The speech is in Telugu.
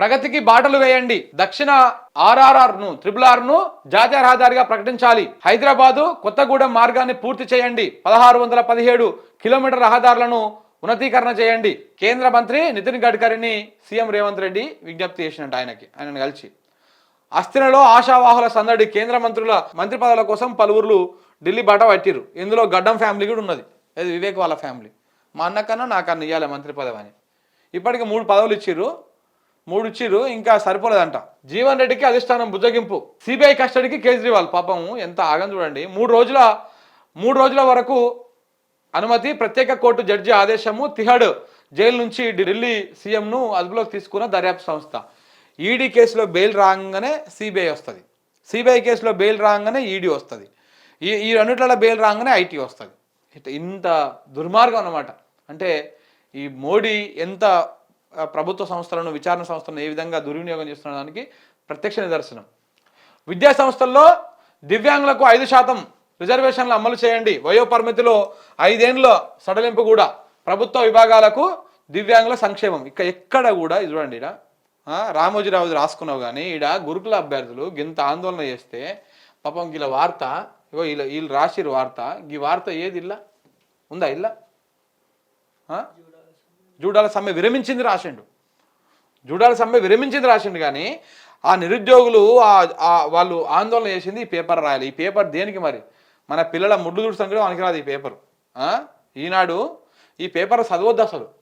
ప్రగతికి బాటలు వేయండి. దక్షిణ ఆర్ఆర్ఆర్ను త్రిబుల్ ఆర్ను జాతీయ రహదారిగా ప్రకటించాలి. హైదరాబాదు కొత్తగూడెం మార్గాన్ని పూర్తి చేయండి. పదహారు వందల పదిహేడు కిలోమీటర్ రహదారులను ఉన్నతీకరణ చేయండి. కేంద్ర మంత్రి నితిన్ గడ్కరీని సీఎం రేవంత్ రెడ్డి విజ్ఞప్తి చేసినట్టు ఆయనకి. ఆయనను కలిసి. అస్థినలో ఆశావాహుల సందడి కేంద్ర మంత్రుల మంత్రి పదవుల కోసం పలువురు ఢిల్లీ బాట పట్టిరు ఇందులో గడ్డం ఫ్యామిలీ కూడా ఉన్నది. అది వివేక్ వాళ్ళ ఫ్యామిలీ. మా అన్నకన్నా నాకన్నా ఇవ్వాలి మంత్రి పదవి అని. ఇప్పటికి మూడు పదవులు ఇచ్చిర్రు. మూడు ఇచ్చిర్రు ఇంకా సరిపోలేదంట. జీవన్ రెడ్డికి అధిష్టానం బుజ్జగింపు సిబిఐ కస్టడీకి కేజ్రీవాల్. పాపం ఎంత ఆగం చూడండి. మూడు రోజుల మూడు రోజుల వరకు అనుమతి ప్రత్యేక కోర్టు జడ్జి ఆదేశము తిహాడ్ జైలు నుంచి ఢిల్లీ సీఎంను అదుపులోకి తీసుకున్న దర్యాప్తు సంస్థ. ఈడీ కేసులో బెయిల్ రాగానే సిబిఐ వస్తుంది. సిబిఐ కేసులో బెయిల్ రాగానే ఈడీ వస్తుంది. ఈ ఈ రెండిట్లలో బెయిల్ రాగానే ఐటీ వస్తుంది. ఇట్- ఇంత దుర్మార్గం అన్నమాట. అంటే ఈ మోడీ ఎంత ప్రభుత్వ సంస్థలను విచారణ సంస్థలను ఏ విధంగా దుర్వినియోగం చేస్తున్న దానికి ప్రత్యక్ష నిదర్శనం. విద్యా సంస్థల్లో దివ్యాంగులకు ఐదు శాతం రిజర్వేషన్లు అమలు చేయండి. వయో పరిమితిలో ఐదేండ్ల సడలింపు కూడా ప్రభుత్వ విభాగాలకు దివ్యాంగుల సంక్షేమం. ఇక ఎక్కడ కూడా ఇది చూడండి ఈడ. రామోజీరావు రాసుకున్నావు కానీ ఈడ గురుకుల అభ్యర్థులు గింత ఆందోళన చేస్తే పాపం వీళ్ళ వార్త ఇగో వీళ్ళ వీళ్ళు రాసిరు వార్త. ఈ వార్త ఏది ఇల్లా? ఉందా ఇల్లా? జూడాల సమ్మె విరమించింది రాసిండు. జూడాల సమ్మె విరమించింది రాసిండు కానీ ఆ నిరుద్యోగులు ఆ- వాళ్ళు ఆందోళన చేసింది ఈ పేపర్ రాయాలి. ఈ పేపర్ దేనికి మరి? మన పిల్లల ముడ్డు చూడటానికి కూడా పనికిరాదు ఈ పేపర్. ఈనాడు ఈ పేపర్ చదవద్దు అసలు.